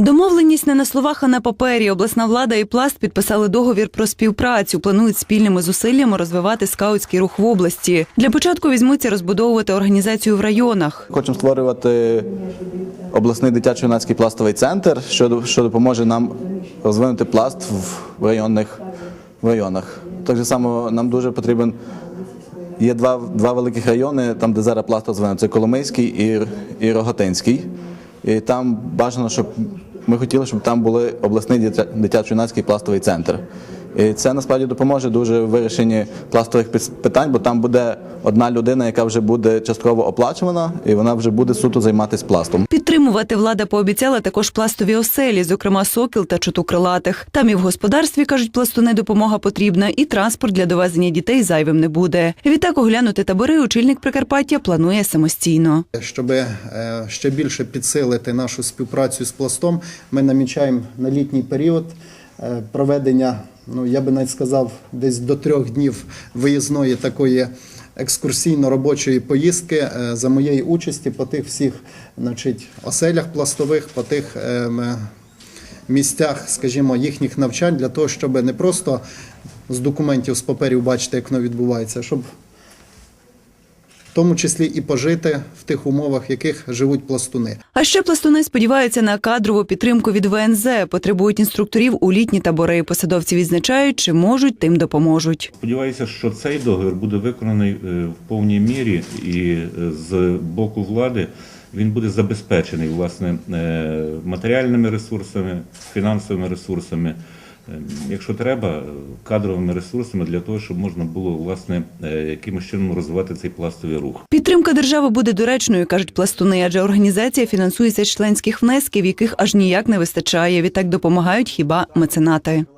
Домовленість не на словах, а на папері. Обласна влада і пласт підписали договір про співпрацю. Планують спільними зусиллями розвивати скаутський рух в області. Для початку візьмуться розбудовувати організацію в районах. Хочемо створювати обласний дитячо-юнацький пластовий центр, що, що допоможе нам розвинути пласт в районних в районах. Так само нам дуже потрібен. Є два, два великих райони, там, де зараз пласт розвинений. Це Коломийський і, і Рогатинський. І там бажано, щоб ми хотіли, щоб там були обласний дитя- дитячо-юнацький пластовий центр. І це насправді допоможе дуже в вирішенні пластових питань, бо там буде одна людина, яка вже буде частково оплачувана, і вона вже буде суто займатися пластом. Підтримувати влада пообіцяла також пластові оселі, зокрема сокіл та чоту крилатих. Там і в господарстві кажуть, пластуни допомога потрібна, і транспорт для довезення дітей зайвим не буде. Відтак оглянути табори очільник Прикарпаття планує самостійно. Щоб е, ще більше підсилити нашу співпрацю з пластом, ми намічаємо на літній період е, проведення, ну я би навіть сказав, десь до трьох днів виїзної такої екскурсійно-робочої поїздки е, за моєї участі по тих всіх значить, оселях пластових, по тих е, місцях, скажімо, їхніх навчань, для того, щоб не просто з документів, з паперів бачити, як воно відбувається, щоб тому числі і пожити в тих умовах, в яких живуть пластуни. А ще пластуни сподіваються на кадрову підтримку від ВНЗ, потребують інструкторів у літні табори. Посадовці відзначають, чи можуть, тим допоможуть. Сподіваюся, що цей договір буде виконаний е, в повній мірі і е, з боку влади він буде забезпечений власне е, матеріальними ресурсами, фінансовими ресурсами. Е, Якщо треба, е, кадровими ресурсами для того, щоб можна було власне е, якимось чином розвивати цей пластовий рух. Підтримка держави буде доречною, кажуть пластуни, адже організація фінансується з членських внесків, яких аж ніяк не вистачає. Відтак допомагають хіба меценати.